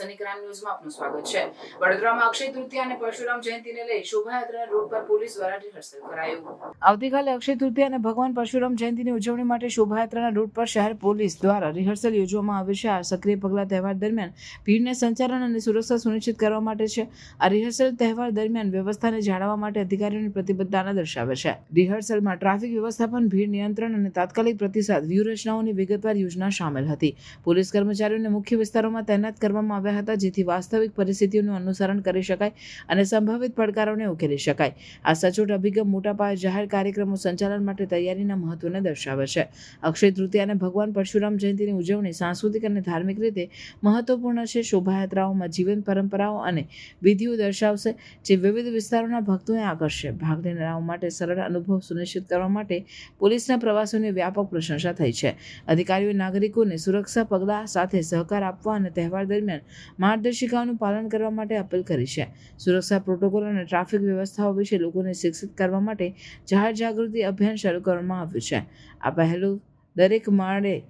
સની ન્યૂઝમાં આપનું સ્વાગત છે. વડોદરામાં અક્ષય તૃતીયા અને પરશુરામ જયંતિને લઈ શોભાયાત્રા રોડ પર પોલીસ દ્વારા રિહર્સલ કરાયું. આવતીકાલે અક્ષય તૃતીયા અને ભગવાન પરશુરામ જયંતિની ઉજવણી માટે શોભાયાત્રાના રૂટ પર શહેર પોલીસ દ્વારા રિહર્સલ યોજવામાં આવે છે. આ સક્રિય પગલા તહેવાર દરમિયાન ભીડને સંચાલન અને સુરક્ષા સુનિશ્ચિત કરવા માટે છે. આ રિહર્સલ તહેવાર દરમિયાન વ્યવસ્થાને જાળવવા માટે અધિકારીઓની પ્રતિબદ્ધતાને દર્શાવે છે. રિહર્સલમાં ટ્રાફિક વ્યવસ્થાપન, ભીડ નિયંત્રણ અને તાત્કાલિક પ્રતિસાદ વ્યૂહરચનાઓની વિગતવાર યોજના સામેલ હતી. પોલીસ કર્મચારીઓને મુખ્ય વિસ્તારોમાં તૈનાત કરવામાં આવ્યા હતા, જેથી વાસ્તવિક પરિસ્થિતિઓનું અનુસરણ કરી શકાય અને સંભવિત પડકારોને ઉકેલી શકાય. આ સચોટ અભિગમ મોટા પાયે જાહેર કાર્યક્રમો સંચાલન માટે તૈયારીના મહત્વને દર્શાવે છે. અક્ષય તૃતીય અને ભગવાન પરશુરામ જયંતિની ઉજવણી સાંસ્કૃતિક અને ધાર્મિક રીતે મહત્વપૂર્ણ છે. શોભાયાત્રાઓમાં જીવંત પરંપરાઓ અને વિધિઓ દર્શાવશે, જે વિવિધ વિસ્તારોના ભક્તોને આકર્ષશે ભાગ લેનારાઓ માટે સરળ અનુભવ સુનિશ્ચિત કરવા માટે પોલીસના પ્રવાસોની વ્યાપક પ્રશંસા થઈ છે. અધિકારીઓ, નાગરિકોને સુરક્ષા પગલાં સાથે સહકાર આપવા અને તહેવાર દરમિયાન માર્ગદર્શિકાઓનું પાલન કરવા માટે અપીલ કરી છે. સુરક્ષા પ્રોટોકોલ અને ટ્રાફિક વ્યવસ્થાઓ વિશે લોકોને શિક્ષિત કરવા માટે જાહેર જાગૃતિ અભિયાન શરૂ કરવામાં આવ્યું છે. આ પહેલું દરેક માળે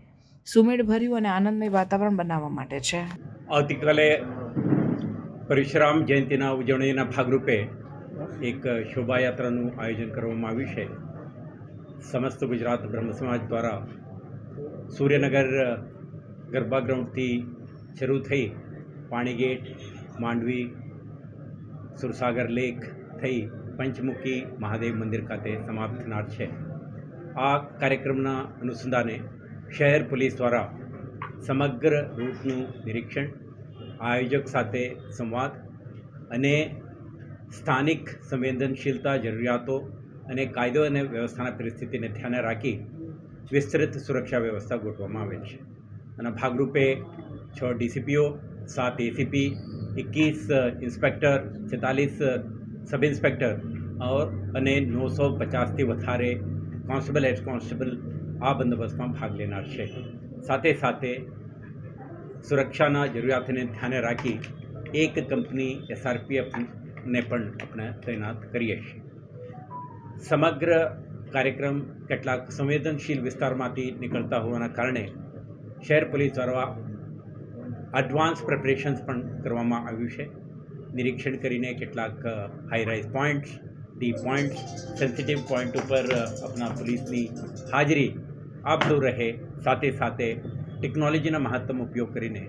સુમેળભર્યું અને આનંદમય વાતાવરણ બનાવવા માટે છે. આવતીકાલે પરશુરામ જયંતિના ઉજવણીના ભાગરૂપે એક શોભાયાત્રાનું આયોજન કરવામાં આવ્યું છે. સમસ્ત ગુજરાત બ્રહ્મ સમાજ દ્વારા સૂર્યનગર ગરબા ગ્રાઉન્ડથી શરૂ થઈ પાણીગેટ, માંડવી, સુરસાગર લેક થઈ પંચમુખી મહાદેવ મંદિર ખાતે સમાપ્ત થનાર છે. આ કાર્યક્રમના અનુસંધાને શહેર પોલીસ દ્વારા સમગ્ર રૂટનું નિરીક્ષણ, આયોજક સાથે સંવાદ અને સ્થાનિક સંવેદનશીલતા જરૂરિયાતો અને કાયદો અને વ્યવસ્થાના પરિસ્થિતિને ધ્યાને રાખી વિસ્તૃત સુરક્ષા વ્યવસ્થા ગોઠવવામાં આવેલ છે. અને ભાગરૂપે છ ડીસીપીઓ સાત એસીપી इक्कीस ઇન્સ્પેક્ટર છેતાલીસ સબ ઇન્સ્પેક્ટર ઓર અને નવસો પચાસથી વધારે કોન્સ્ટેબલ એક્સ કોન્સ્ટેબલ આ બંદોબસ્તમાં ભાગ લેનાર છે સાથે સાથે સુરક્ષાના જરૂરિયાતને ધ્યાને રાખી એક કંપની એસઆરપીએફને પણ આપણે તૈનાત કરીએ છીએ સમગ્ર કાર્યક્રમ કેટલાક સંવેદનશીલ વિસ્તારમાંથી નીકળતા હોવાના કારણે શહેર પોલીસ દ્વારા એડવાન્સ પ્રિપરેશન્સ પણ કરવામાં આવ્યું છે. નિરીક્ષણ કરીને કેટલાક high rise points D points sensitive point ઉપર આપણા પોલીસની હાજરી આપતું રહે. સાથે સાથે ટેકનોલોજીના મહત્તમ ઉપયોગ કરીને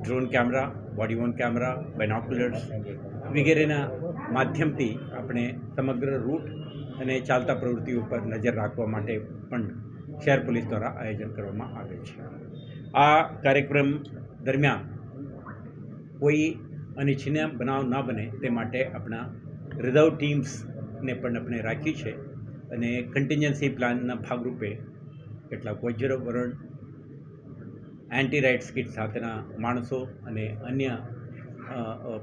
drone camera body worn camera binoculars વગેરેના માધ્યમથી આપણે સમગ્ર રૂટ અને ચાલતા પ્રવૃત્તિઓ પર નજર રાખવા માટે પણ શહેર પોલીસ દ્વારા આયોજન કરવામાં આવે છે. આ કાર્યક્રમ દરમિયાન કોઈ અનિચ્છનીય બનાવ ન બને તે માટે આપણા રિઝર્વ ટીમ્સને પણ આપણે રાખી છે અને કન્ટિન્જન્સી પ્લાનના ભાગરૂપે કેટલાક વજ્રવરણ એન્ટી રાઇટ્સ કિટ સાથેના માણસો અને અન્ય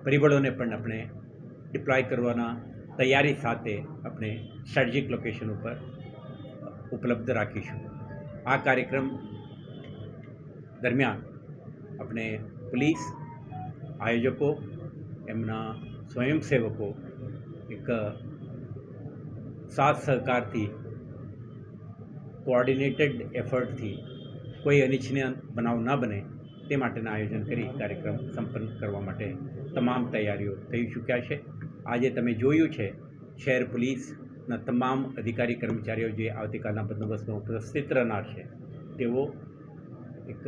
પરિબળોને પણ આપણે ડિપ્લોય કરવાના તૈયારી સાથે આપણે સ્ટ્રેટેજિક લોકેશન ઉપર ઉપલબ્ધ રાખીશું. આ કાર્યક્રમ દરમિયાન આપણે પોલીસ, આયોજકો, એમના સ્વયંસેવકો એક સાથ સહકારથી કોઓર્ડિનેટેડ એફર્ટથી કોઈ અનિચ્છનીય બનાવ ન બને તે માટેના આયોજન કરી કાર્યક્રમ સંપન્ન કરવા માટે તમામ તૈયારીઓ થઈ ચૂક્યા છે. આજે તમે જોયું છે, શહેર પોલીસના તમામ અધિકારી કર્મચારીઓ જે આવતીકાલના બંદોબસ્તમાં ઉપસ્થિત રહેનાર છે, તેઓ એક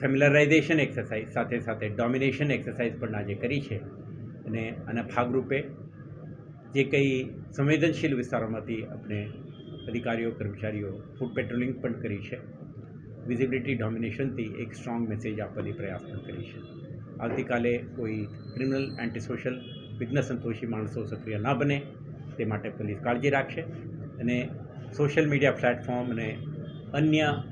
ફેમિલરાઇઝેશન એક્સરસાઇઝ સાથે સાથે ડોમિનેશન એક્સરસાઇઝ પણ આજે કરી છે. અને આના ભાગરૂપે જે કંઈ સંવેદનશીલ વિસ્તારોમાંથી આપણે અધિકારીઓ, કર્મચારીઓ ફૂડ પેટ્રોલિંગ પણ કરી છે. વિઝિબિલિટી ડોમિનેશનથી એક સ્ટ્રોંગ મેસેજ આપવાની પ્રયાસ પણ કરી છે. આવતીકાલે કોઈ ક્રિમિનલ એન્ટી સોશિયલ વિઘ્ન સંતોષી માણસો સક્રિય ન બને, તે માટે પોલીસ કાળજી રાખશે. અને સોશિયલ મીડિયા પ્લેટફોર્મ અને અન્ય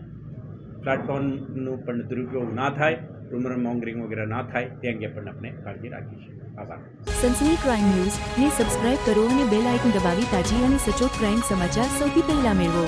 પ્લેટફોર્મનું પણ દુરુપયોગ ના થાય, રૂમર મોંગરિંગ વગેરે ના થાય, તે અંગે પણ આપણે કાળજી રાખી છે. આભાર. સનસની ક્રાઇમ ન્યૂઝ ને સબસ્ક્રાઇબ કરો અને બેલ આઇકન દબાવી તાજી અને સચોટ ક્રાઇમ સમાચાર સૌથી પહેલા મેળવો.